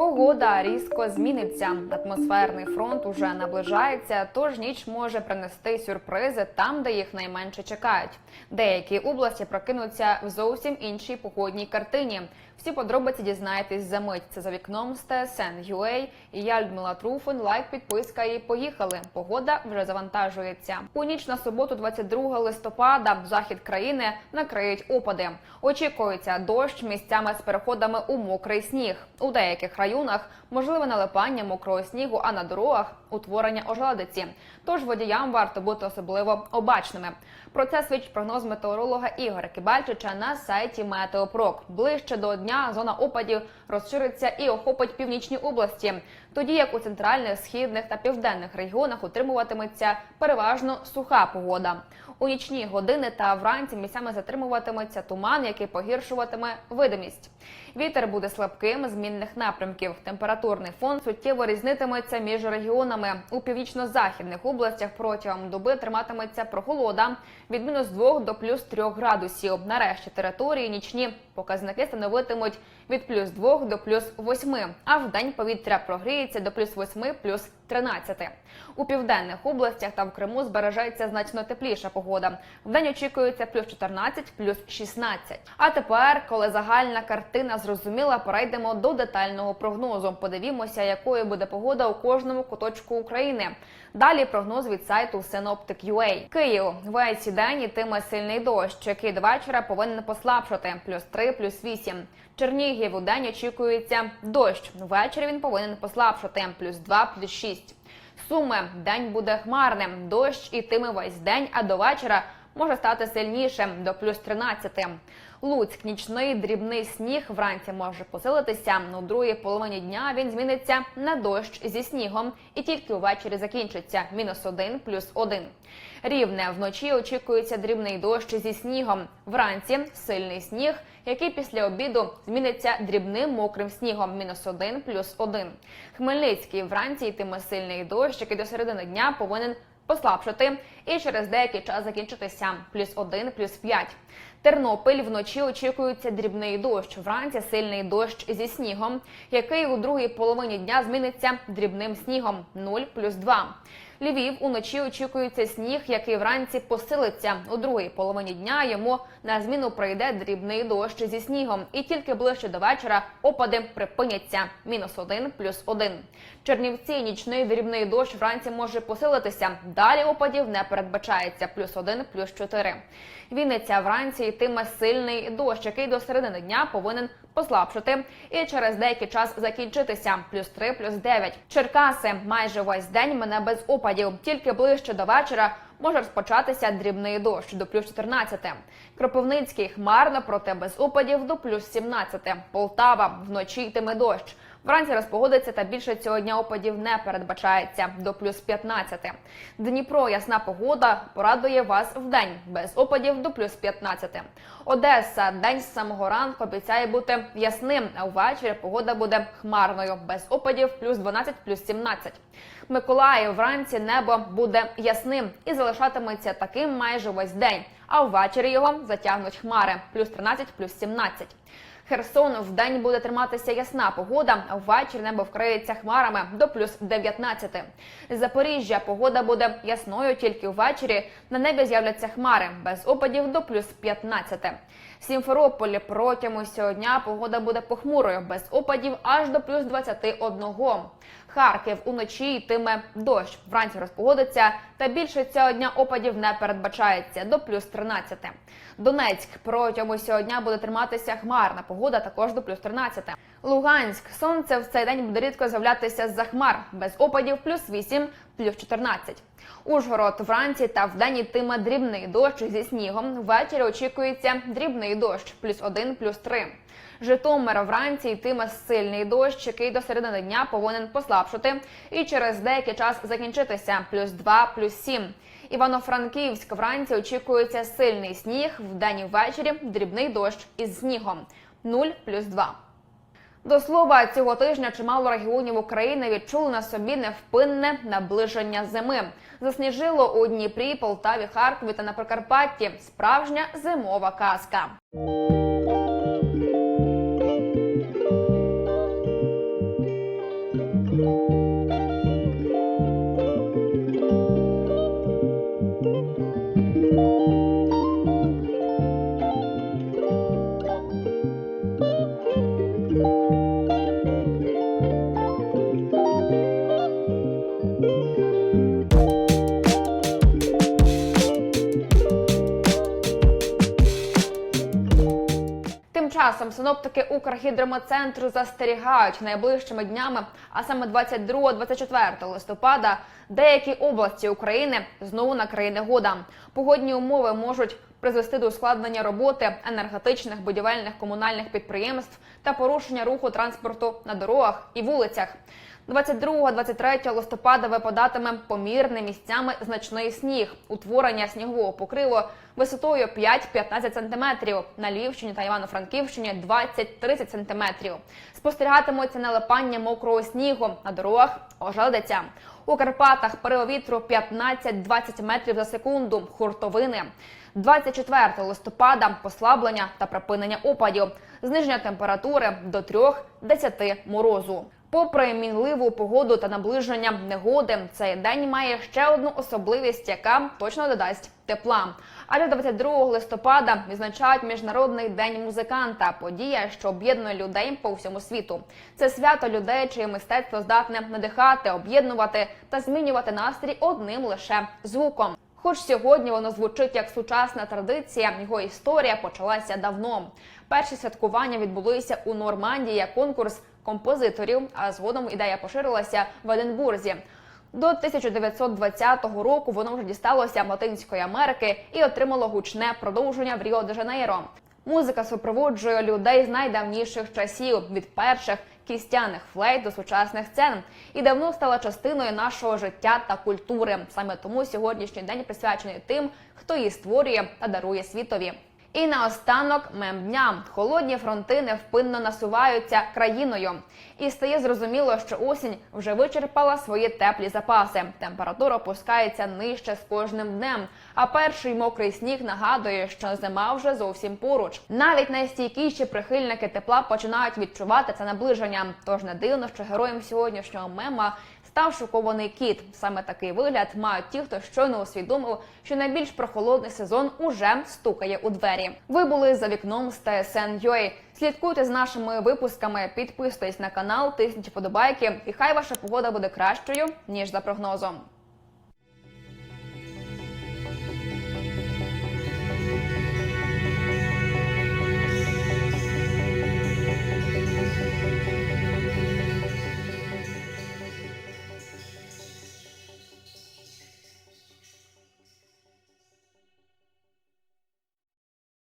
Погода різко зміниться. Атмосферний фронт уже наближається, тож ніч може принести сюрпризи там, де їх найменше чекають. Деякі області прокинуться в зовсім іншій погодній картині. Всі подробиці дізнаєтесь за мить. Це за вікном з TSN.ua. І я Людмила Труфин. Лайк, підписка і поїхали. Погода вже завантажується. У ніч на суботу, 22 листопада, захід країни накриють опади. Очікується дощ місцями з переходами у мокрий сніг. У деяких районах можливе налипання мокрого снігу, а на дорогах утворення ожеледиці. Тож водіям варто бути особливо обачними. Про це свідчить прогноз метеоролога Ігоря Кибальчича на сайті Метеопрок. Ближче до дня зона опадів розшириться і охопить північні області, тоді як у центральних, східних та південних регіонах утримуватиметься переважно суха погода. У нічні години та вранці місцями затримуватиметься туман, який погіршуватиме видимість. Вітер буде слабким змінних напрямків. Температурний фон суттєво різнитиметься між регіонами. У північно-західних областях протягом доби триматиметься прохолода від мінус 2 до плюс 3 градусів. Нарешті території нічні показники становитимуть від плюс 2 до плюс 8, а в день повітря прогріється до плюс 8, плюс 13. У південних областях та в Криму збережеться значно тепліша погода. Вдень очікується плюс 14, плюс 16. А тепер, коли загальна картина зрозуміла, перейдемо до детального прогнозу. Подивімося, якою буде погода у кожному куточку України. Далі прогноз від сайту Synoptic.ua. Київ весь день ітиме сильний дощ, який до вечора повинен послабшати плюс 3, плюс 8. Чернігів у день очікується дощ. Ввечері він повинен послабшати плюс 2, плюс 6. Суми день буде хмарним. Дощ ітиме весь день, а до вечора може стати сильнішим до плюс 13. Луцьк нічний дрібний сніг вранці може посилитися. У другій половині дня він зміниться на дощ зі снігом і тільки увечері закінчиться мінус 1, плюс 1. Рівне вночі очікується дрібний дощ зі снігом. Вранці сильний сніг, який після обіду зміниться дрібним мокрим снігом мінус 1, плюс 1. Хмельницький вранці йтиме сильний дощ, який до середини дня повинен послабшити і через деякий час закінчитися плюс 1, плюс 5. Тернопіль вночі очікується дрібний дощ. Вранці сильний дощ зі снігом, який у другій половині дня зміниться дрібним снігом 0 плюс 2. Львів уночі очікується сніг, який вранці посилиться. У другій половині дня йому на зміну прийде дрібний дощ зі снігом, і тільки ближче до вечора опади припиняться. Мінус 1, плюс 1. Чернівці нічний дрібний дощ вранці може посилитися. Далі опадів не передбачається. Плюс 1, плюс 4. Вінниця вранці йтиме сильний дощ, який до середини дня повинен послабшити і через деякий час закінчитися. Плюс 3, плюс 9. Черкаси майже весь день мене без опадів. Тільки ближче до вечора може розпочатися дрібний дощ до плюс 14. Кропивницький хмарно, проте без опадів до плюс 17. Полтава вночі йтиме дощ. Вранці розпогодиться та більше цього дня опадів не передбачається до плюс 15. Дніпро ясна погода порадує вас вдень без опадів до плюс 15. Одеса день з самого ранку обіцяє бути ясним, а ввечері погода буде хмарною без опадів плюс 12, плюс 17. Миколаїв вранці небо буде ясним і залишатиметься таким майже весь день. А ввечері його затягнуть хмари плюс 13, плюс 17. Херсон в день буде триматися ясна погода, ввечері небо вкриється хмарами до плюс 19. Запоріжжя погода буде ясною тільки ввечері. На небі з'являться хмари без опадів до плюс 15. Сімферополі протягом усього дня погода буде похмурою без опадів аж до плюс 21. Харків уночі йтиме дощ. Вранці розпогодиться, та більше цього дня опадів не передбачається до плюс 13. Донецьк протягом усього дня буде триматися хмарна погода, також до плюс 13. Луганськ сонце в цей день буде рідко з'являтися з-за хмар без опадів плюс 8, плюс 14. Ужгород вранці та вдень йтиме дрібний дощ зі снігом. Ввечері очікується дрібний дощ плюс 1, плюс 3. Житомир вранці йтиме сильний дощ, який до середини дня повинен послабшити і через деякий час закінчитися плюс 2, плюс 7. Івано-Франківськ вранці очікується сильний сніг, вдень і ввечері дрібний дощ із снігом 0, плюс 2. До слова, цього тижня чимало регіонів України відчули на собі невпинне наближення зими. Засніжило у Дніпрі, Полтаві, Харкові та на Прикарпатті. Справжня зимова казка. Часом синоптики Укргідрометцентру застерігають найближчими днями, а саме 22-24 листопада, деякі області України знову накриє негода. Погодні умови можуть призвести до ускладнення роботи енергетичних, будівельних, комунальних підприємств та порушення руху транспорту на дорогах і вулицях. 22-23 листопада випадатиме помірний місцями значний сніг, утворення снігового покриву висотою 5-15 см, на Львівщині та Івано-Франківщині 20-30 см. Спостерігатимуться налипання мокрого снігу на дорогах ожеледиця. У Карпатах період вітру 15-20 метрів за секунду, хуртовини. 24 листопада послаблення та припинення опадів, зниження температури до 3-10 морозу. Попри мінливу погоду та наближення негоди, цей день має ще одну особливість, яка точно додасть тепла. Адже 22 листопада відзначають міжнародний день музиканта. Подія, що об'єднує людей по всьому світу. Це свято людей, чиє мистецтво здатне надихати, об'єднувати та змінювати настрій одним лише звуком. Хоч сьогодні воно звучить як сучасна традиція, його історія почалася давно. Перші святкування відбулися у Нормандії як конкурс композиторів, а згодом ідея поширилася в Единбурзі. До 1920 року воно вже дісталося Латинської Америки і отримало гучне продовження в Ріо-де-Жанейро. Музика супроводжує людей з найдавніших часів від перших кістяних флейт до сучасних сцен і давно стала частиною нашого життя та культури. Саме тому сьогоднішній день присвячений тим, хто її створює та дарує світові. І наостанок мем дня холодні фронти невпинно насуваються країною, і стає зрозуміло, що осінь вже вичерпала свої теплі запаси. Температура опускається нижче з кожним днем. А перший мокрий сніг нагадує, що зима вже зовсім поруч. Навіть найстійкіші прихильники тепла починають відчувати це наближення. Тож не дивно, що героєм сьогоднішнього мема став шокований кіт. Саме такий вигляд мають ті, хто щойно усвідомив, що найбільш прохолодний сезон уже стукає у двері. Ви були за вікном з TSN.ua. Слідкуйте з нашими випусками, підписуйтесь на канал, тисніть вподобайки, і хай ваша погода буде кращою ніж за прогнозом.